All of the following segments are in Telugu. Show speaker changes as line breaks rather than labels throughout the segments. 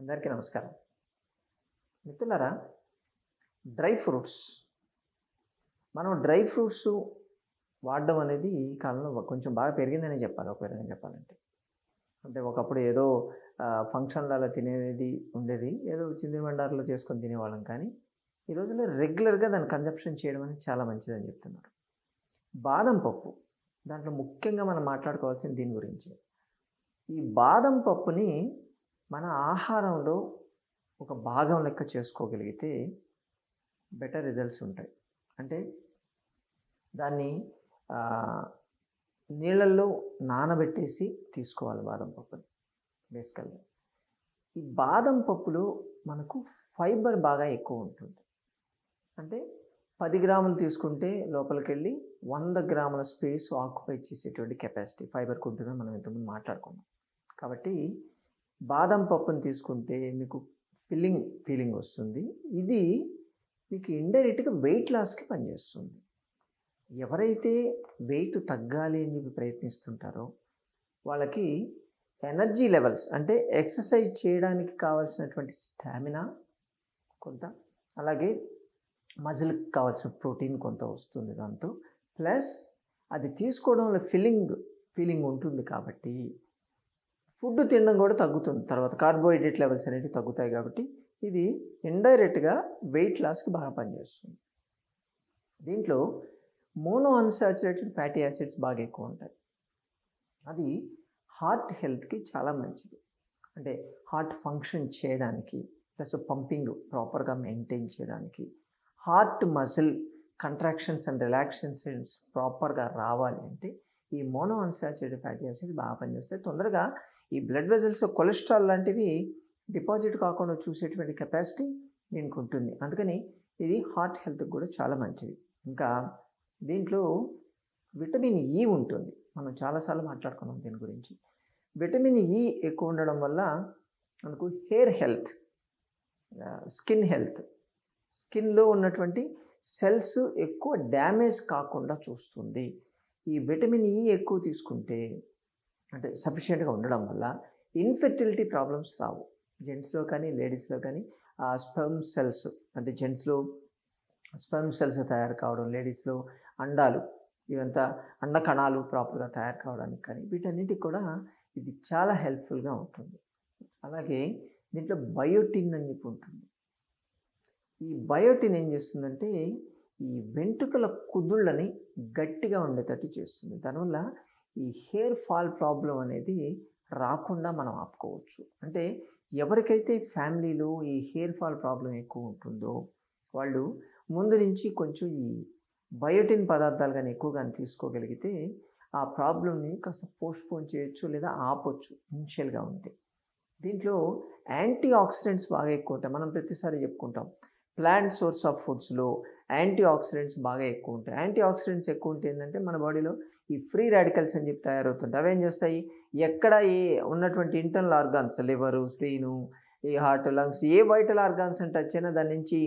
అందరికీ నమస్కారం. మిత్రులరా డ్రై ఫ్రూట్స్. మనం డ్రై ఫ్రూట్స్ వాడడం అనేది ఈ కాలంలో కొంచెం బాగా పెరిగిందని చెప్పాలి. ఒక విధంగా చెప్పాలంటే. అంటే ఒకప్పుడు ఏదో ఫంక్షన్లలో తినేది ఉండేది. ఏదో చింది బండారులో చేసుకొని తినేవాళ్ళం. కానీ ఈ రోజుల్లో రెగ్యులర్గా దాన్ని కన్జప్షన్ చేయడం అనేది చాలా మంచిదని చెప్తున్నారు. బాదం పప్పు. దాంట్లో ముఖ్యంగా మనం మాట్లాడుకోవాల్సింది దీని గురించి. ఈ బాదం పప్పుని మన ఆహారంలో ఒక భాగం లెక్క చేసుకోగలిగితే బెటర్ రిజల్ట్స్ ఉంటాయి. అంటే దాన్ని నీళ్ళల్లో నానబెట్టేసి తీసుకోవాలి బాదం పప్పుని బేసికల్గా. ఈ బాదం పప్పులో మనకు ఫైబర్ బాగా ఎక్కువ ఉంటుంది. అంటే పది గ్రాములు తీసుకుంటే లోపలికి వెళ్ళి వంద గ్రాముల స్పేస్ ఆక్యుపై చేసేటువంటి కెపాసిటీ ఫైబర్కి ఉంటుందని మనం ఇంతకుముందు మాట్లాడుకున్నాం. కాబట్టి బాదం పప్పుని తీసుకుంటే మీకు ఫిల్లింగ్ ఫీలింగ్ వస్తుంది. ఇది మీకు ఇండైరెక్ట్గా వెయిట్ లాస్కి పనిచేస్తుంది. ఎవరైతే వెయిట్ తగ్గాలి అని చెప్పి ప్రయత్నిస్తుంటారో వాళ్ళకి ఎనర్జీ లెవెల్స్ అంటే ఎక్సర్సైజ్ చేయడానికి కావాల్సినటువంటి స్టామినా కొంత అలాగే మజిల్కి కావాల్సిన ప్రోటీన్ కొంత వస్తుంది దాంతో. ప్లస్ అది తీసుకోవడంలో ఫీలింగ్ ఫీలింగ్ ఉంటుంది కాబట్టి ఫుడ్ తినడం కూడా తగ్గుతుంది. తర్వాత కార్బోహైడ్రేట్ లెవెల్స్ అనేవి తగ్గుతాయి కాబట్టి ఇది ఇండైరెక్ట్గా వెయిట్ లాస్కి బాగా పనిచేస్తుంది. దీంట్లో మోనో అన్సాచురేటెడ్ ఫ్యాటీ యాసిడ్స్ బాగా ఎక్కువ ఉంటాయి. అది హార్ట్ హెల్త్కి చాలా మంచిది. అంటే హార్ట్ ఫంక్షన్ చేయడానికి ప్లస్ పంపింగ్ ప్రాపర్గా మెయింటైన్ చేయడానికి heart muscle contractions and relaxations ప్రాపర్గా రావాలి అంటే ఈ మోనో అన్సాచురేటెడ్ ఫ్యాటీ యాసిడ్ బాగా పనిచేస్తాయి తొందరగా ఈ బ్లడ్ వెజల్స్ కొలెస్ట్రాల్ లాంటివి డిపాజిట్ కాకుండా చూసేటువంటి కెపాసిటీ దీనికి ఉంటుంది. అందుకని ఇది హార్ట్ హెల్త్కి కూడా చాలా మంచిది. ఇంకా దీంట్లో విటమిన్ ఈ ఉంటుంది. మనం చాలాసార్లు మాట్లాడుకున్నాం దీని గురించి. విటమిన్ ఈ ఎక్కువ ఉండడం వల్ల మనకు హెయిర్ హెల్త్ స్కిన్ హెల్త్ స్కిన్లో ఉన్నటువంటి సెల్స్ ఎక్కువ డ్యామేజ్ కాకుండా చూస్తుంది. ఈ విటమిన్ ఈ ఎక్కువ తీసుకుంటే అంటే సఫిషియెంట్గా ఉండడం వల్ల ఇన్ఫెర్టిలిటీ ప్రాబ్లమ్స్ రావు. జెంట్స్లో కానీ లేడీస్లో కానీ ఆ స్పెమ్ సెల్స్ అంటే జెంట్స్లో స్పెమ్ సెల్స్ తయారు కావడం లేడీస్లో అండాలు ఇవంతా అండ కణాలు ప్రాపర్గా తయారు కావడానికి కానీ వీటన్నిటికి కూడా ఇది చాలా హెల్ప్ఫుల్గా ఉంటుంది. అలాగే దీంట్లో బయోటిన్ అని చెప్పి ఉంటుంది. ఈ బయోటిన్ ఏం చేస్తుందంటే ఈ వెంట్రుకల కుదుళ్ళని గట్టిగా ఉండేటట్టు చేస్తుంది. దానివల్ల ఈ హెయిర్ ఫాల్ ప్రాబ్లం అనేది రాకుండా మనం ఆపుకోవచ్చు. అంటే ఎవరికైతే ఫ్యామిలీలో ఈ హెయిర్ ఫాల్ ప్రాబ్లం ఎక్కువ ఉంటుందో వాళ్ళు ముందు నుంచి కొంచెం ఈ బయోటిన్ పదార్థాలు కానీ ఎక్కువగా తీసుకోగలిగితే ఆ ప్రాబ్లమ్ని కాస్త పోస్ట్పోన్ చేయొచ్చు లేదా ఆపొచ్చు ఇనిషియల్గా ఉంటే. దీంట్లో యాంటీ ఆక్సిడెంట్స్ బాగా ఎక్కువ ఉంటాయి. మనం ప్రతిసారి చెప్పుకుంటాం. ప్లాంట్ సోర్స్ ఆఫ్ ఫుడ్స్లో యాంటీ ఆక్సిడెంట్స్ బాగా ఎక్కువ ఉంటాయి. యాంటీ ఆక్సిడెంట్స్ ఎక్కువ ఉంటే ఏంటంటే మన బాడీలో ఈ ఫ్రీ రాడికల్స్ అని చెప్పి తయారవుతుంటాయి. అవేం చేస్తాయి? ఎక్కడ ఏ ఉన్నటువంటి ఇంటర్నల్ ఆర్గాన్స్ లివరు స్ట్రీను ఈ హార్ట్ లంగ్స్ ఏ వైటల్ ఆర్గాన్స్ అని టచ్ అయినా దాని నుంచి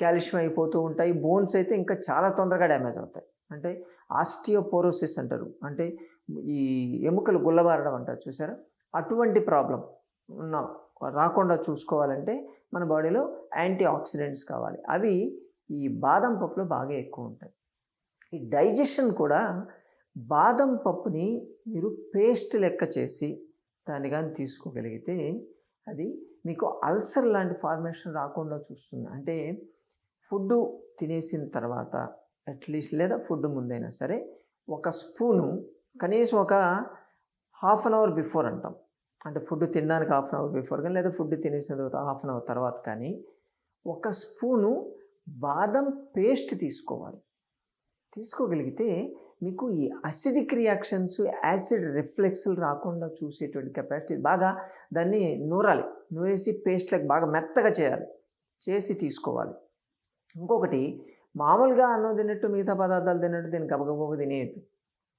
కాల్షియం అయిపోతూ ఉంటాయి. బోన్స్ అయితే ఇంకా చాలా తొందరగా డ్యామేజ్ అవుతాయి. అంటే ఆస్టియోపోరోసిస్ అంటారు. అంటే ఈ ఎముకలు గుల్లబారడం అంటారు. చూసారా? అటువంటి ప్రాబ్లం ఉన్న రాకుండా చూసుకోవాలంటే మన బాడీలో యాంటీ ఆక్సిడెంట్స్ కావాలి. అవి ఈ బాదం పప్పులో బాగా ఎక్కువ ఉంటాయి. ఈ డైజెషన్ కూడా బాదం పప్పుని మీరు పేస్ట్ లెక్క చేసి దాన్ని కానీ తీసుకోగలిగితే అది మీకు అల్సర్ లాంటి ఫార్మేషన్ రాకుండా చూస్తుంది. అంటే ఫుడ్ తినేసిన తర్వాత అట్లీస్ట్ లేదా ఫుడ్ ముందైనా సరే ఒక స్పూను కనీసం ఒక హాఫ్ అన్ అవర్ బిఫోర్ అంటాం. అంటే ఫుడ్ తినడానికి హాఫ్ అన్ అవర్ బిఫోర్ కానీ లేదా ఫుడ్ తినేసిన తర్వాత హాఫ్ అన్ అవర్ తర్వాత కానీ ఒక స్పూను బాదం పేస్ట్ తీసుకోవాలి. తీసుకోగలిగితే మీకు ఈ అసిడిక్ రియాక్షన్స్ యాసిడ్ రిఫ్లెక్స్లు రాకుండా చూసేటువంటి కెపాసిటీ బాగా దాన్ని నూరాలి. నూరేసి పేస్ట్లకు బాగా మెత్తగా చేయాలి. చేసి తీసుకోవాలి. ఇంకొకటి మామూలుగా అన్నం తిన్నట్టు మిగతా పదార్థాలు తిన్నట్టు దీన్ని గబగబ తినేయద్దు.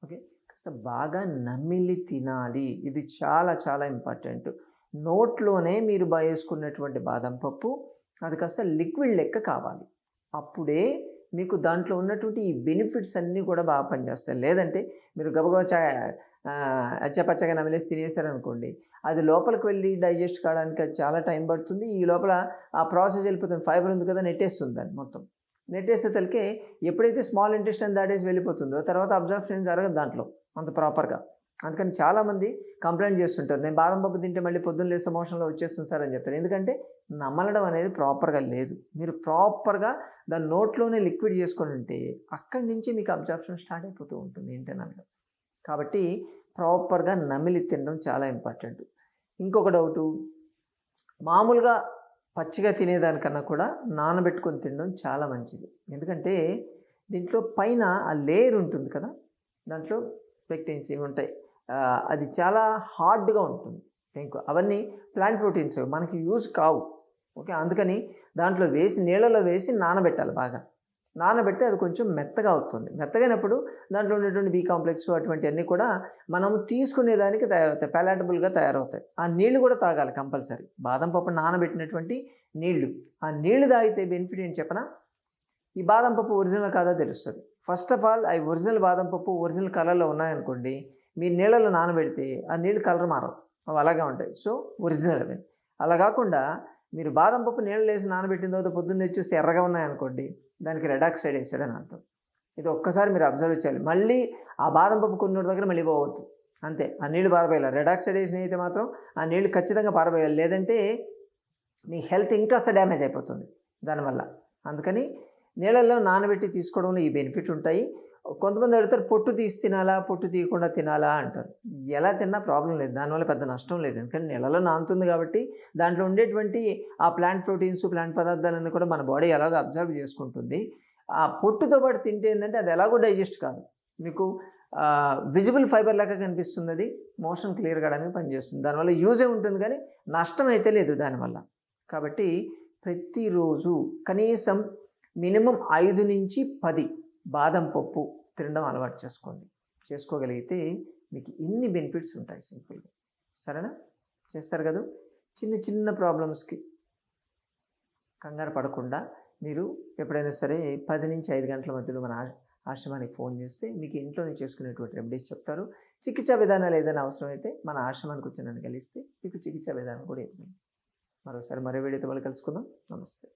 ఓకే? బాగా నమిలి తినాలి. ఇది చాలా చాలా ఇంపార్టెంట్. నోట్లోనే మీరు వేసుకున్నటువంటి బాదం పప్పు అది కాస్త లిక్విడ్ లెక్క కావాలి. అప్పుడే మీకు దాంట్లో ఉన్నటువంటి ఈ బెనిఫిట్స్ అన్నీ కూడా బాగా పనిచేస్తాయి. లేదంటే మీరు గబగబా చా అచ్చపచ్చగా నమిలేసి తినేసారనుకోండి అది లోపలికి వెళ్ళి డైజెస్ట్ కావడానికి అది చాలా టైం పడుతుంది. ఈ లోపల ఆ ప్రాసెస్ వెళ్ళిపోతుంది. ఫైబర్ ఉంది కదా నెట్టేస్తుంది దాన్ని మొత్తం. నెట్టేసే తలకే ఎప్పుడైతే స్మాల్ ఇంటెస్టైన్ దాటేసి వెళ్ళిపోతుందో తర్వాత అబ్జర్ప్షన్ జరగదు దాంట్లో. అంత ప్రాపర్గా. అందుకని చాలామంది కంప్లైంట్ చేస్తుంటారు. నేను బాదం పప్పు తింటే మళ్ళీ పొద్దున్న లేస్తే మోషన్లో వచ్చేస్తుంది సార్ అని చెప్తారు. ఎందుకంటే నమలడం అనేది ప్రాపర్గా లేదు. మీరు ప్రాపర్గా దాని నోట్లోనే లిక్విడ్ చేసుకొని ఉంటే అక్కడి నుంచి మీకు అబ్జర్ప్షన్ స్టార్ట్ అయిపోతూ ఉంటుంది ఇంటర్నల్గా. కాబట్టి ప్రాపర్గా నమిలి తినడం చాలా ఇంపార్టెంట్. ఇంకొక డౌటు మామూలుగా పచ్చిగా తినేదానికన్నా కూడా నానబెట్టుకొని తినడం చాలా మంచిది. ఎందుకంటే దీంట్లో పైన ఆ లేయర్ ఉంటుంది కదా దాంట్లో పెక్టిన్స్ ఇవి ఉంటాయి అది చాలా హార్డ్గా ఉంటుంది. పెంకు అవన్నీ ప్లాంట్ ప్రోటీన్స్ మనకి యూజ్ కావు. ఓకే అందుకని దాంట్లో వేసి నీళ్ళలో వేసి నానబెట్టాలి బాగా. నానబెడితే అది కొంచెం మెత్తగా అవుతుంది. మెత్తగైనప్పుడు దాంట్లో ఉన్నటువంటి బీ కాంప్లెక్స్ అటువంటివన్నీ కూడా మనము తీసుకునేదానికి తయారవుతాయి పాలాటబుల్గా తయారవుతాయి. ఆ నీళ్ళు కూడా తాగాలి కంపల్సరీ. బాదం పప్పు నానబెట్టినటువంటి నీళ్ళు ఆ నీళ్ళు తాగితే బెనిఫిట్ ఏం చెప్పనా? ఈ బాదం పప్పు ఒరిజినల్ కాదా తెలుస్తుంది? ఫస్ట్ ఆఫ్ ఆల్ అవి ఒరిజినల్ బాదం పప్పు ఒరిజినల్ కలర్లో ఉన్నాయనుకోండి మీరు నీళ్ళలో నానబెడితే ఆ నీళ్ళు కలర్ మారవు. అవి అలాగే ఉంటాయి. సో ఒరిజినల్ అవి. అలా కాకుండా మీరు బాదం పప్పు నీళ్ళు వేసి నానబెట్టిన తర్వాత పొద్దున్న చూస్తే ఎర్రగా ఉన్నాయనుకోండి దానికి రెడ్ ఆక్సైడ్ వేసాడని అర్థం. ఇది ఒక్కసారి మీరు అబ్జర్వ్ చేయాలి. మళ్ళీ ఆ బాదం పప్పు కొన్ని దగ్గర మళ్ళీ పోవద్దు. అంతే. ఆ నీళ్ళు పారబోయాలి. రెడ్ ఆక్సైడ్ వేసిన అయితే మాత్రం ఆ నీళ్ళు ఖచ్చితంగా పారబోయాలి. లేదంటే మీ హెల్త్ ఇంకా డ్యామేజ్ అయిపోతుంది దానివల్ల. అందుకని నీళ్ళల్లో నానబెట్టి తీసుకోవడంలో ఈ బెనిఫిట్ ఉంటాయి. కొంతమంది అడుగుతారు పొట్టు తీసి తినాలా? పొట్టు తీయకుండా తినాలా? అంటారు. ఎలా తిన్నా ప్రాబ్లం లేదు. దానివల్ల పెద్ద నష్టం లేదు. ఎందుకంటే నెలలో నానుతుంది కాబట్టి దాంట్లో ఉండేటువంటి ఆ ప్లాంట్ ప్రోటీన్స్ ప్లాంట్ పదార్థాలన్నీ కూడా మన బాడీ ఎలాగో అబ్జర్వ్ చేసుకుంటుంది. ఆ పొట్టుతో పాటు తింటే ఏంటంటే అది ఎలాగో డైజెస్ట్ కాదు. మీకు విజిబుల్ ఫైబర్ లాగా కనిపిస్తుంది అది. మోషన్ క్లియర్ కావడానికి పనిచేస్తుంది. దానివల్ల యూజే ఉంటుంది కానీ నష్టం అయితే లేదు దానివల్ల. కాబట్టి ప్రతిరోజు కనీసం మినిమం ఐదు నుంచి పది బాదం పప్పు తినడం అలవాటు చేసుకోండి. చేసుకోగలిగితే మీకు ఇన్ని బెనిఫిట్స్ ఉంటాయి సింపుల్గా. సరేనా? చేస్తారు కదా? చిన్న చిన్న ప్రాబ్లమ్స్కి కంగారు పడకుండా మీరు ఎప్పుడైనా సరే పది నుంచి ఐదు గంటల మధ్యలో మన ఆశ్రమానికి ఫోన్ చేస్తే మీకు ఇంట్లోనే చేసుకునేటువంటి రెమెడీస్ చెప్తారు. చికిత్సా విధానాలు ఏదైనా అవసరమైతే మన ఆశ్రమానికి వచ్చి నన్ను కలిస్తే మీకు చికిత్సా విధానం కూడా ఇవ్వండి. మరోసారి మరో వీడియోతో మళ్ళీ కలుసుకుందాం. నమస్తే.